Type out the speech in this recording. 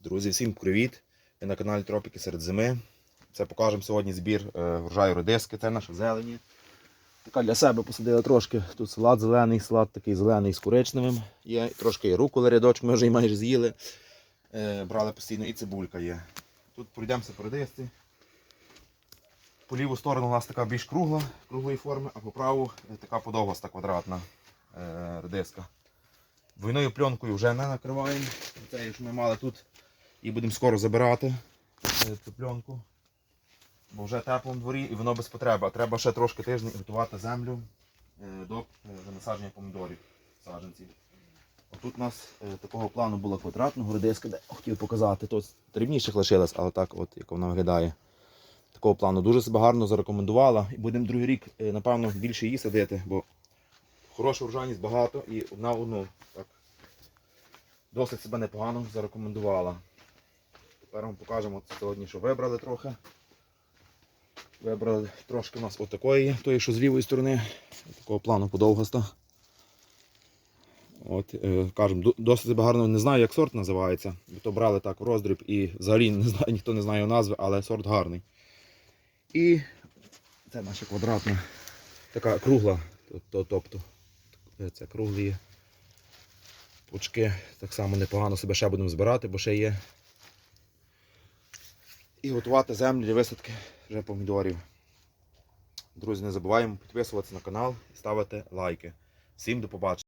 Друзі, всім привіт! Ви на каналі Тропіки серед зими. Це покажемо сьогодні збір е, врожаю редиски. Це наша зелені. Така для себе посадила трошки. Тут салат зелений, салат такий зелений з коричневим. Є трошки є руколи рядочок, ми вже її майже з'їли. Е, брали постійно і цибулька є. Тут пройдемося по редисці. По ліву сторону у нас така більш кругла, круглої форми, а по праву е, така подовгаста квадратна редиска. Двойною пленкою вже не накриваємо. Це що ми мали тут і будемо скоро забирати е, цю пленку. Бо вже тепло на дворі і воно без потреби. Треба ще трошки тиждень готувати землю е, до е, вже насадження помідорів саджанців. Отут у нас такого плану була квадратного редиска, де хотів показати. Тут дрібніших лишилось, але так от як вона виглядає. Такого плану дуже себе гарно зарекомендувала. І будемо другий рік, напевно, більше її садити, бо хороша врожайність багато і одна одну так досить себе непогано зарекомендувала. Тепер вам покажемо сьогодні, що вибрали трохи. Вибрали трошки у нас отакої, тої, що з лівої сторони, такого плану подовгаста. От, е, кажемо, досить гарно не знаю, як сорт називається. Бо то брали так в роздріб і взагалі не знаю, ніхто не знає назви, але сорт гарний. І це наша квадратна, така кругла, то- то- тобто е, це круглі пучки. Так само непогано себе ще будемо збирати, бо ще є. І готувати землю для висадки вже помідорів. Друзі, не забуваємо підписуватися на канал і ставити лайки. Всім до побачення.